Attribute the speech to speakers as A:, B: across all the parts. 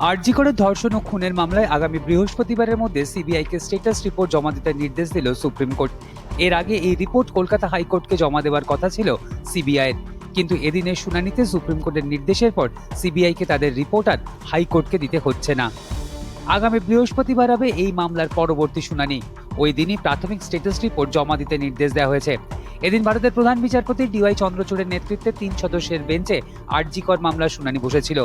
A: আরজি করে ধর্ষণ ও খুনের মামলায় আগামী বৃহস্পতিবারের মধ্যে সিবিআইকে স্টেটাস রিপোর্ট জমা দিতে নির্দেশ দিল সুপ্রিম কোর্ট। এর আগে এই রিপোর্ট কলকাতা হাইকোর্টকে জমা দেওয়ার কথা ছিল সিবিআইয়ের। কিন্তু এদিনের শুনানিতে সুপ্রিম কোর্টের নির্দেশের পর সিবিআইকে তাদের রিপোর্ট আর হাইকোর্টকে দিতে হচ্ছে না। আগামী বৃহস্পতিবার হবে এই মামলার পরবর্তী শুনানি। ওই দিনই প্রাথমিক স্টেটাস রিপোর্ট জমা দিতে নির্দেশ দেওয়া হয়েছে। এদিন ভারতের প্রধান বিচারপতি ডিওয়াই চন্দ্রচূড়ের নেতৃত্বে তিন সদস্যের বেঞ্চে আরজিকর মামলার শুনানি বসেছিল।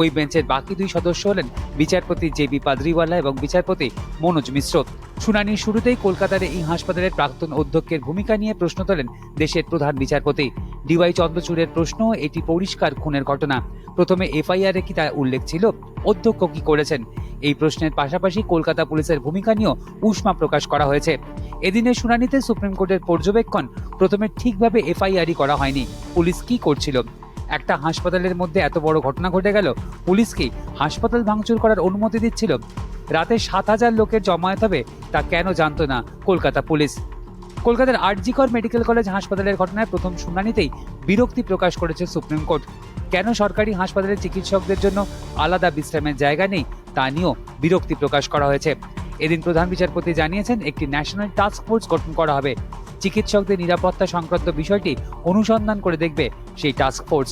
A: ওই বেঞ্চের বাকি দুই সদস্য হলেন বিচারপতি জে বি পাদ্রিওয়ালা এবং বিচারপতি মনোজ মিশ্র। শুনানির শুরুতেই কলকাতার এই হাসপাতালের প্রাক্তন অধ্যক্ষের ভূমিকা নিয়ে প্রশ্ন তোলেন দেশের প্রধান বিচারপতি। ডিওয়াই চন্দ্রচূড়ের প্রশ্ন, এটি পরিষ্কার খুনের ঘটনা। প্রথমে এফআইআর কি তা উল্লেখ ছিল? অধ্যক্ষ কি করেছেন? এই প্রশ্নের পাশাপাশি কলকাতা পুলিশের ভূমিকা নিয়েও উষ্মা প্রকাশ করা হয়েছে। এদিনের শুনানিতে সুপ্রিম কোর্টের পর্যবেক্ষণ, প্রথমে ঠিকভাবে এফআইআরই করা হয়নি। পুলিশ কি করছিল? একটা হাসপাতালের মধ্যে এত বড় ঘটনা ঘটে গেল, পুলিশ কি হাসপাতাল ভাঙচুর করার অনুমতি দিচ্ছিল? রাতে সাত হাজার লোকের জমায়েত হবে, তা কেন জানতো না কলকাতা পুলিশ? কলকাতার আরজিকর মেডিকেল কলেজ হাসপাতালের ঘটনায় প্রথম শুনানিতেই বিরক্তি প্রকাশ করেছে সুপ্রিম কোর্ট। কেন সরকারি হাসপাতালের চিকিৎসকদের জন্য আলাদা বিশ্রামের জায়গা নেই, তা নিয়েও বিরক্তি প্রকাশ করা হয়েছে। এদিন প্রধান বিচারপতি জানিয়েছেন, একটি ন্যাশনাল টাস্ক ফোর্স গঠন করা হবে। চিকিৎসকদের নিরাপত্তা সংক্রান্ত বিষয়টি অনুসন্ধান করে দেখবে সেই টাস্ক ফোর্স।